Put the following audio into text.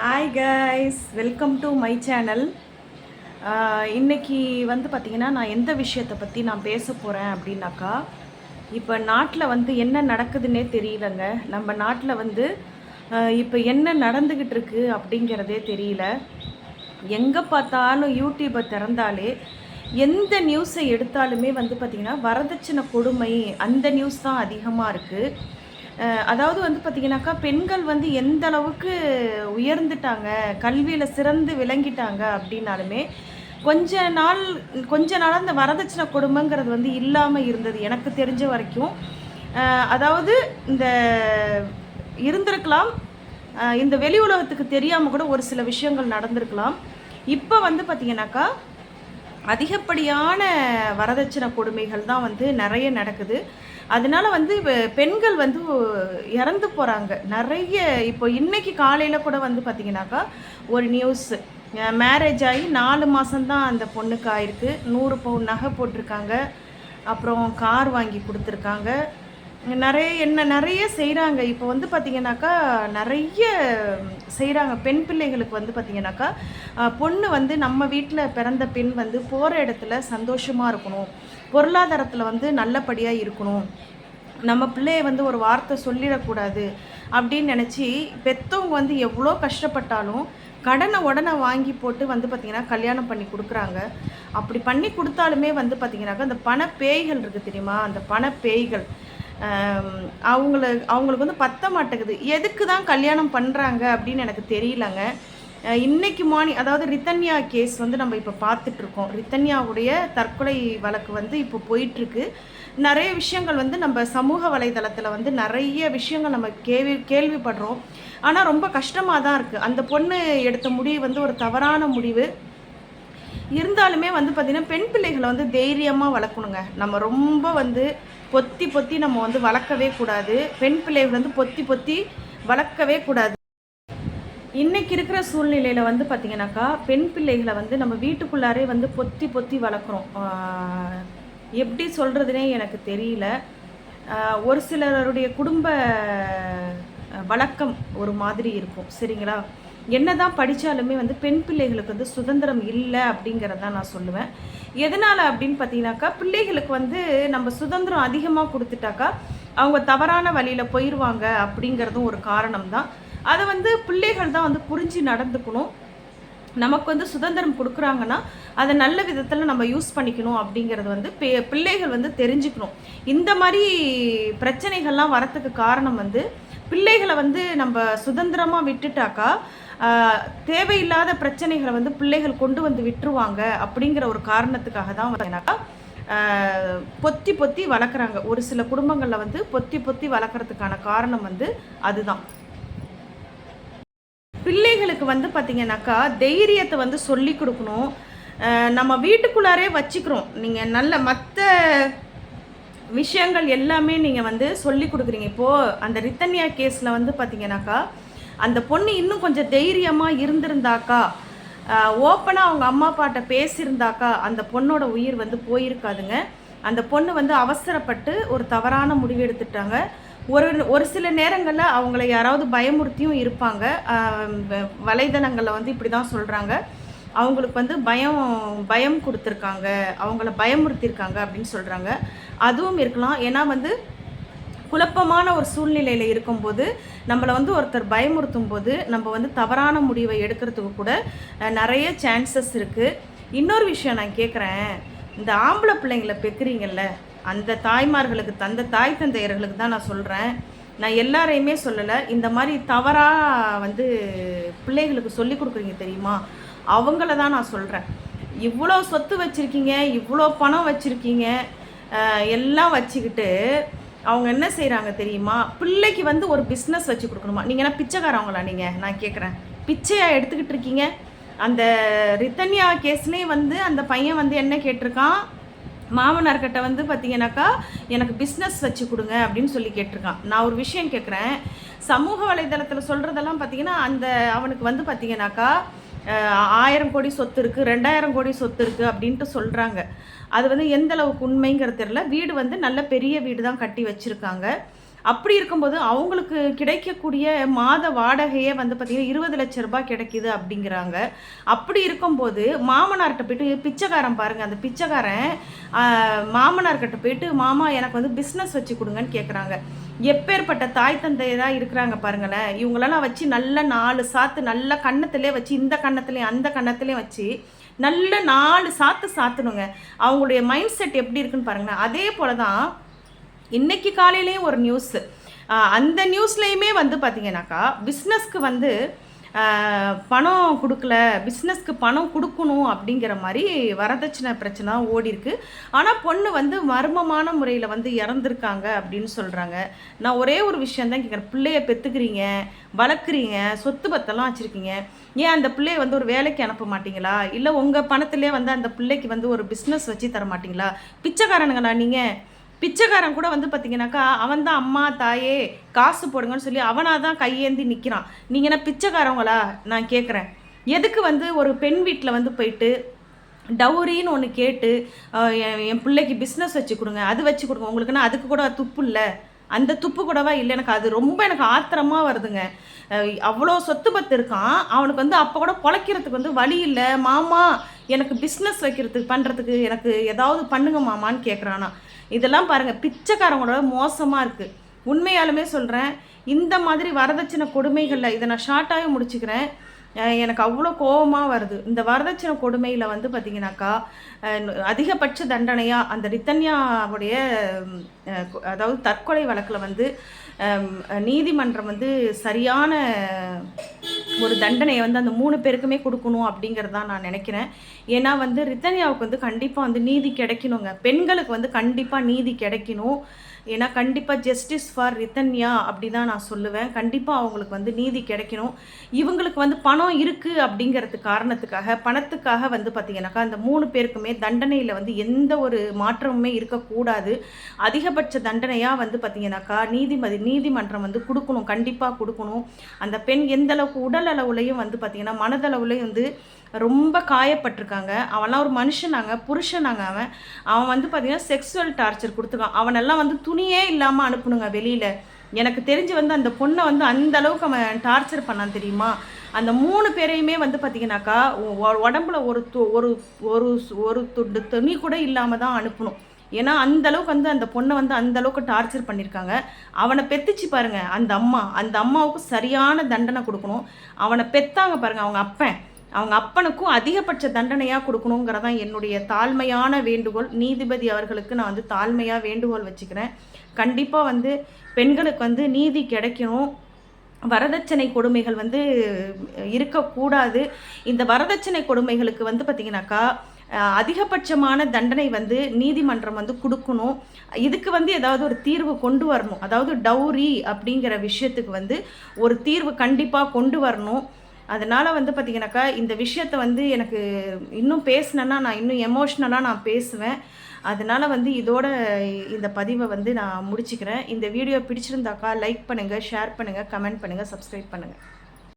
Hi guys welcome to my channel இன்னைக்கு வந்து பார்த்திங்கன்னா நான் எந்த விஷயத்தை பற்றி நான் பேச போகிறேன் அப்படின்னாக்கா இப்போ நாட்டில் வந்து என்ன நடக்குதுன்னே தெரியலங்க. நம்ம நாட்டில் வந்து இப்போ என்ன நடந்துக்கிட்டு இருக்கு அப்படிங்கிறதே தெரியல. எங்கே பார்த்தாலும் யூடியூப்பை திறந்தாலே எந்த நியூஸை எடுத்தாலுமே வந்து பார்த்திங்கன்னா வரதட்சணை கொடுமை அந்த நியூஸ் தான் அதிகமாக இருக்குது அதாவது வந்து பார்த்திங்கனாக்கா பெண்கள் வந்து எந்த அளவுக்கு உயர்ந்துட்டாங்க கல்வியில் சிறந்து விளங்கிட்டாங்க அப்படின்னாலுமே கொஞ்ச நாள் கொஞ்ச நாளாக அந்த வரதட்சணை கொடுமைங்கிறது வந்து இல்லாமல் இருந்தது எனக்கு தெரிஞ்ச வரைக்கும். அதாவது இந்த இருந்திருக்கலாம் இந்த வெளி உலகத்துக்கு தெரியாமல் கூட ஒரு சில விஷயங்கள் நடந்திருக்கலாம். இப்போ வந்து பார்த்திங்கனாக்கா அதிகப்படியான வரதட்சணை கொடுமைகள் தான் வந்து நிறைய நடக்குது. அதனால வந்து பெண்கள் வந்து இறந்து போகிறாங்க நிறைய இப்போ இன்னைக்கு காலையில் கூட வந்து பார்த்திங்கனாக்கா ஒரு நியூஸ் மேரேஜ் ஆகி நாலு மாதம்தான் அந்த பொண்ணுக்கு ஆயிருக்கு. நூறு பவுன் நகை போட்டிருக்காங்க. அப்புறம் கார் வாங்கி கொடுத்துருக்காங்க. நிறைய என்ன நிறைய செய்கிறாங்க இப்போ வந்து பார்த்திங்கனாக்கா நிறைய செய்கிறாங்க பெண் பிள்ளைகளுக்கு வந்து பார்த்திங்கனாக்கா பொண்ணு வந்து நம்ம வீட்டில் பிறந்த பெண் வந்து போகிற இடத்துல சந்தோஷமாக இருக்கணும். பொருளாதாரத்தில் வந்து நல்லபடியாக இருக்கணும். நம்ம பிள்ளைய வந்து ஒரு வார்த்தை சொல்லிடக்கூடாது அப்படின்னு நினச்சி பெற்றவங்க வந்து எவ்வளோ கஷ்டப்பட்டாலும் கடனை உடனே வாங்கி போட்டு வந்து பார்த்திங்கன்னா கல்யாணம் பண்ணி கொடுக்குறாங்க. அப்படி பண்ணி கொடுத்தாலுமே வந்து பார்த்திங்கனாக்கா அந்த பண பேய்கள் இருக்குது தெரியுமா? அந்த பண பேய்கள் அவங்களுக்கு அவங்கள அவங்களுக்கு வந்து பத்த மாட்டேங்குது. எதுக்கு தான் கல்யாணம் பண்ணுறாங்க அப்படின்னு எனக்கு தெரியலங்க. இன்னைக்கு மார்னிங் அதாவது ரித்தன்யா கேஸ் வந்து நம்ம இப்போ பார்த்துட்ருக்கோம். ரித்தன்யாவுடைய தற்கொலை வழக்கு வந்து இப்போ போயிட்டுருக்கு நிறைய விஷயங்கள் வந்து நம்ம சமூக வலைதளத்தில் வந்து நிறைய விஷயங்கள் நம்ம கேள்வி கேள்விப்படுறோம். ஆனால் ரொம்ப கஷ்டமாக தான் இருக்குது அந்த பொண்ணு எடுத்த முடிவு வந்து ஒரு தவறான முடிவு. இருந்தாலுமே வந்து பார்த்திங்கன்னா பெண் பிள்ளைகளை வந்து தைரியமாக வளர்க்கணுங்க. நம்ம ரொம்ப வந்து பொத்தி பொத்தி நம்ம வந்து வளர்க்கவே கூடாது. பெண் பிள்ளைகள் வந்து பொத்தி பொத்தி வளர்க்கவே கூடாது. இன்னைக்கு இருக்கிற சூழ்நிலையில் வந்து பார்த்திங்கனாக்கா பெண் பிள்ளைகளை வந்து நம்ம வீட்டுக்குள்ளாரே வந்து பொத்தி பொத்தி வளர்க்குறோம் எப்படி சொல்கிறதுனே எனக்கு தெரியல. ஒரு சிலருடைய குடும்ப வழக்கம் ஒரு மாதிரி இருக்கும். சரிங்களா? என்னதான் படித்தாலுமே வந்து பெண் பிள்ளைகளுக்கு வந்து சுதந்திரம் இல்லை அப்படிங்கிறத நான் சொல்லுவேன். எதனால் அப்படின்னு பார்த்தீங்கன்னாக்கா பிள்ளைகளுக்கு வந்து நம்ம சுதந்திரம் அதிகமாக கொடுத்துட்டாக்கா அவங்க தவறான வழியில் போயிடுவாங்க அப்படிங்கிறதும் ஒரு காரணம் தான் அதை வந்து பிள்ளைகள் தான் வந்து புரிஞ்சு நடந்துக்கணும். நமக்கு வந்து சுதந்திரம் கொடுக்குறாங்கன்னா அதை நல்ல விதத்தில் நம்ம யூஸ் பண்ணிக்கணும் அப்படிங்கிறது வந்து பிள்ளைகள் வந்து தெரிஞ்சுக்கணும். இந்த மாதிரி பிரச்சனைகள்லாம் வரத்துக்கு காரணம் வந்து பிள்ளைகளை வந்து நம்ம சுதந்திரமாக விட்டுட்டாக்கா தேவையில்லாத பிரச்சனைகளை வந்து பிள்ளைகள் கொண்டு வந்து விட்டுருவாங்க அப்படிங்கிற ஒரு காரணத்துக்காக தான் பார்த்தீங்கன்னாக்கா பொத்தி பொத்தி வளர்க்குறாங்க. ஒரு சில குடும்பங்களில் வந்து பொத்தி பொத்தி வளர்க்குறதுக்கான காரணம் வந்து அதுதான். பிள்ளைகளுக்கு வந்து பார்த்தீங்கன்னாக்கா தைரியத்தை வந்து சொல்லி கொடுக்கணும். நம்ம வீட்டுக்குள்ளாரே வச்சுக்கிறோம். நீங்கள் நல்ல மற்ற விஷயங்கள் எல்லாமே நீங்கள் வந்து சொல்லி கொடுக்குறீங்க. இப்போது அந்த ரித்தன்யா கேஸில் வந்து பார்த்தீங்கன்னாக்கா அந்த பொண்ணு இன்னும் கொஞ்சம் தைரியமாக இருந்திருந்தாக்கா ஓப்பனாக அவங்க அம்மா அப்பாட்ட பேசியிருந்தாக்கா அந்த பொண்ணோட உயிர் வந்து போயிருக்காதுங்க. அந்த பொண்ணு வந்து அவசரப்பட்டு ஒரு தவறான முடிவு எடுத்துட்டாங்க. ஒரு ஒரு சில நேரங்களில் அவங்கள யாராவது பயமுறுத்தியும் இருப்பாங்க. வ- வலைதளங்களில் வந்து இப்படி தான் சொல்கிறாங்க அவங்களுக்கு வந்து பயம் பயம் கொடுத்துருக்காங்க. அவங்கள பயமுறுத்தியிருக்காங்க அப்படின்னு சொல்கிறாங்க அதுவும் இருக்கலாம். ஏன்னா வந்து குழப்பமான ஒரு சூழ்நிலையில் இருக்கும்போது நம்மளை வந்து ஒருத்தர் பயமுறுத்தும் போது நம்ம வந்து தவறான முடிவை எடுக்கிறதுக்கு கூட நிறைய சான்சஸ் இருக்குது இன்னொரு விஷயம் நான் கேட்குறேன் இந்த ஆம்பளை பிள்ளைங்களை பெக்குறீங்கல்ல அந்த தாய்மார்களுக்கு தந்த தாய் தந்தையர்களுக்கு தான் நான் சொல்கிறேன் நான் எல்லாரையுமே சொல்லலை இந்த மாதிரி தவறாக வந்து பிள்ளைகளுக்கு சொல்லி கொடுக்குறீங்க தெரியுமா? அவங்கள தான் நான் சொல்கிறேன் இவ்வளோ சொத்து வச்சுருக்கீங்க இவ்வளோ பணம் வச்சுருக்கீங்க எல்லாம் வச்சுக்கிட்டு அவங்க என்ன செய்கிறாங்க தெரியுமா? பிள்ளைக்கு வந்து ஒரு பிஸ்னஸ் வச்சு கொடுக்கணுமா? நீங்கள் என்ன பிச்சைக்காரவங்களா நீங்கள் நான் கேட்குறேன் பிச்சையாக எடுத்துக்கிட்டு இருக்கீங்க? அந்த ரித்தன்யா கேஸ்லேயும் வந்து அந்த பையன் வந்து என்ன கேட்டிருக்கான்? மாமனார்கிட்ட வந்து பார்த்தீங்கன்னாக்கா எனக்கு பிஸ்னஸ் வச்சு கொடுங்க அப்படின்னு சொல்லி கேட்டிருக்கான். நான் ஒரு விஷயம் கேட்குறேன் சமூக வலைதளத்தில் சொல்கிறதெல்லாம் பார்த்தீங்கன்னா அந்த அவனுக்கு வந்து பார்த்தீங்கன்னாக்கா ஆயிரம் கோடி சொத்து இருக்குது ரெண்டாயிரம் கோடி சொத்து இருக்குது அப்படின்ட்டு சொல்கிறாங்க அது வந்து எந்த அளவுக்கு உண்மைங்கிறது தெரில வீடு வந்து நல்ல பெரிய வீடு தான் கட்டி வச்சுருக்காங்க. அப்படி இருக்கும்போது அவங்களுக்கு கிடைக்கக்கூடிய மாத வாடகையே வந்து பார்த்திங்கன்னா இருபது லட்ச ரூபாய் கிடைக்கிது அப்படிங்கிறாங்க. அப்படி இருக்கும்போது மாமனார்கிட்ட போயிட்டு பிச்சைக்காரன் பாருங்கள் அந்த பிச்சைக்காரன் மாமனார்கிட்ட போயிட்டு மாமா எனக்கு வந்து பிஸ்னஸ் வச்சு கொடுங்கன்னு கேட்குறாங்க எப்பேற்பட்ட தாய் தந்தையராக இருக்கிறாங்க பாருங்களேன். இவங்களெல்லாம் வச்சு நல்ல நாலு சாத்து நல்ல கன்னத்திலே வச்சு இந்த கன்னத்துலேயும் அந்த கன்னத்துலேயும் வச்சு நல்ல நாலு சாத்து சாத்தணுங்க. அவங்களுடைய மைண்ட் செட் எப்படி இருக்குன்னு பாருங்களேன். அதே போல தான் இன்னைக்கு காலையிலேயும் ஒரு நியூஸ் அந்த நியூஸ்லேயுமே வந்து பார்த்தீங்கன்னாக்கா பிஸ்னஸ்க்கு வந்து பணம் கொடுக்கல பிஸ்னஸ்க்கு பணம் கொடுக்கணும் அப்படிங்கிற மாதிரி வரதட்சணை பிரச்சனை ஓடி இருக்கு. ஆனால் பொண்ணு வந்து மர்மமான முறையில் வந்து இறந்துருக்காங்க அப்படின்னு சொல்கிறாங்க நான் ஒரே ஒரு விஷயந்தான் கேட்குறேன் பிள்ளைய பெற்றுக்கிறீங்க வளர்க்குறீங்க சொத்து பத்தெல்லாம் வச்சுருக்கீங்க. ஏன் அந்த பிள்ளைய வந்து ஒரு வேலைக்கு அனுப்ப மாட்டீங்களா? இல்லை உங்கள் பணத்திலே வந்து அந்த பிள்ளைக்கு வந்து ஒரு பிஸ்னஸ் வச்சு தர மாட்டீங்களா? பிச்சைக்காரனுங்களா நீங்கள் பிச்சைக்காரன் கூட வந்து பார்த்தீங்கன்னாக்கா அவன் தான் அம்மா தாயே காசு போடுங்கன்னு சொல்லி அவனாக தான் கையேந்தி நிற்கிறான் நீங்கள் என்ன பிச்சைக்காரவங்களா? நான் கேட்குறேன் எதுக்கு வந்து ஒரு பெண் வீட்டில் வந்து போயிட்டு டவுரின்னு ஒன்று கேட்டு என் என் பிள்ளைக்கு பிஸ்னஸ் வச்சு கொடுங்க அது வச்சு கொடுங்க. உங்களுக்குன்னா அதுக்கு கூட துப்பு இல்லை? அந்த துப்பு கூடவா? இல்லை எனக்கு அது ரொம்ப எனக்கு ஆத்திரமாக வருதுங்க. அவ்வளோ சொத்து பத்து இருக்கான். அவனுக்கு வந்து அப்போ கூட பொழைக்கிறதுக்கு வந்து வழி இல்லை. மாமா எனக்கு பிஸ்னஸ் வைக்கிறதுக்கு பண்ணுறதுக்கு எனக்கு ஏதாவது பண்ணுங்க மாமான்னு கேட்குறானா இதெல்லாம் பாருங்கள் பிச்சைக்காரங்களோட மோசமாக இருக்குது உண்மையாலுமே சொல்கிறேன் இந்த மாதிரி வரதட்சணை கொடுமைகளில் இதை நான் ஷார்ட்டாகவே முடிச்சுக்கிறேன். எனக்கு அவ்வளோ கோபமாக வருது. இந்த வரதட்சணை கொடுமையில் வந்து பார்த்தீங்கன்னாக்கா அதிகபட்ச தண்டனையாக அந்த ரித்தன்யாவுடைய அதாவது தற்கொலை வழக்கில் வந்து நீதிமன்றம் வந்து சரியான ஒரு தண்டனையை வந்து அந்த மூணு பேருக்குமே கொடுக்கணும் அப்படிங்கிறது தான் நான் நினைக்கிறேன். ஏன்னா வந்து ரித்தன்யாவுக்கு வந்து கண்டிப்பாக வந்து நீதி கிடைக்கணுங்க. பெண்களுக்கு வந்து கண்டிப்பாக நீதி கிடைக்கணும். ஏன்னா கண்டிப்பாக ஜஸ்டிஸ் ஃபார் ரித்தன்யா அப்படி தான் நான் சொல்லுவேன். கண்டிப்பாக அவங்களுக்கு வந்து நீதி கிடைக்கணும். இவங்களுக்கு வந்து பணம் இருக்குது அப்படிங்கிறது காரணத்துக்காக பணத்துக்காக வந்து பார்த்திங்கனாக்கா அந்த மூணு பேருக்குமே தண்டனையில் வந்து எந்த ஒரு மாற்றமுமே இருக்கக்கூடாது. அதிகபட்ச தண்டனையாக வந்து பார்த்திங்கனாக்கா நீதிமதி நீதிமன்றம் வந்து கொடுக்கணும். கண்டிப்பாக கொடுக்கணும். அந்த பெண் எந்த அளவுக்கு உடல் அளவுலையும் வந்து பார்த்திங்கன்னா மனதளவுலையும் வந்து ரொம்ப காயப்பட்டிருக்காங்க. அவன்லாம் ஒரு மனுஷனாங்க புருஷனாங்க அவன். அவன் வந்து பார்த்திங்கன்னா செக்ஸுவல் டார்ச்சர் கொடுத்துருக்கான். அவனெல்லாம் வந்து துணியே இல்லாமல் அனுப்பணுங்க வெளியில். எனக்கு தெரிஞ்சு வந்து அந்த பொண்ணை வந்து அந்த அளவுக்கு அவன் டார்ச்சர் பண்ணான் தெரியுமா? அந்த மூணு பேரையுமே வந்து பார்த்திங்கனாக்கா உடம்புல ஒரு து ஒரு ஒரு ஒரு துண்டு துணி கூட இல்லாமல் தான் அனுப்பணும். ஏன்னா அந்த அளவுக்கு வந்து அந்த பொண்ணை வந்து அந்த அளவுக்கு டார்ச்சர் பண்ணியிருக்காங்க அவனை பெத்துச்சு பாருங்க அந்த அம்மா. அந்த அம்மாவுக்கு சரியான தண்டனை கொடுக்கணும். அவனை பெத்தாங்க பாருங்க அவங்க அப்பன். அவங்க அப்பனுக்கும் அதிகபட்ச தண்டனையாக கொடுக்கணுங்கிறதான் என்னுடைய தாழ்மையான வேண்டுகோள். நீதிபதி அவர்களுக்கு நான் வந்து தாழ்மையாக வேண்டுகோள் வச்சுக்கிறேன். கண்டிப்பாக வந்து பெண்களுக்கு வந்து நீதி கிடைக்கணும். வரதட்சணை கொடுமைகள் வந்து இருக்கக்கூடாது. இந்த வரதட்சணை கொடுமைகளுக்கு வந்து பார்த்திங்கனாக்கா அதிகபட்சமான தண்டனை வந்து நீதிமன்றம் வந்து கொடுக்கணும். இதுக்கு வந்து ஏதாவது ஒரு தீர்வு கொண்டு வரணும். அதாவது டௌரி அப்படிங்கிற விஷயத்துக்கு வந்து ஒரு தீர்வு கண்டிப்பாக கொண்டு வரணும். அதனால் வந்து பார்த்திங்கனாக்கா இந்த விஷயத்த வந்து எனக்கு இன்னும் பேசினேன்னா நான் இன்னும் எமோஷ்னலாக நான் பேசுவேன். அதனால் வந்து இதோட இந்த பதிவை வந்து நான் முடிச்சுக்கிறேன். இந்த வீடியோ பிடிச்சிருந்தாக்கா லைக் பண்ணுங்கள் ஷேர் பண்ணுங்கள் கமெண்ட் பண்ணுங்கள் சப்ஸ்கிரைப் பண்ணுங்கள்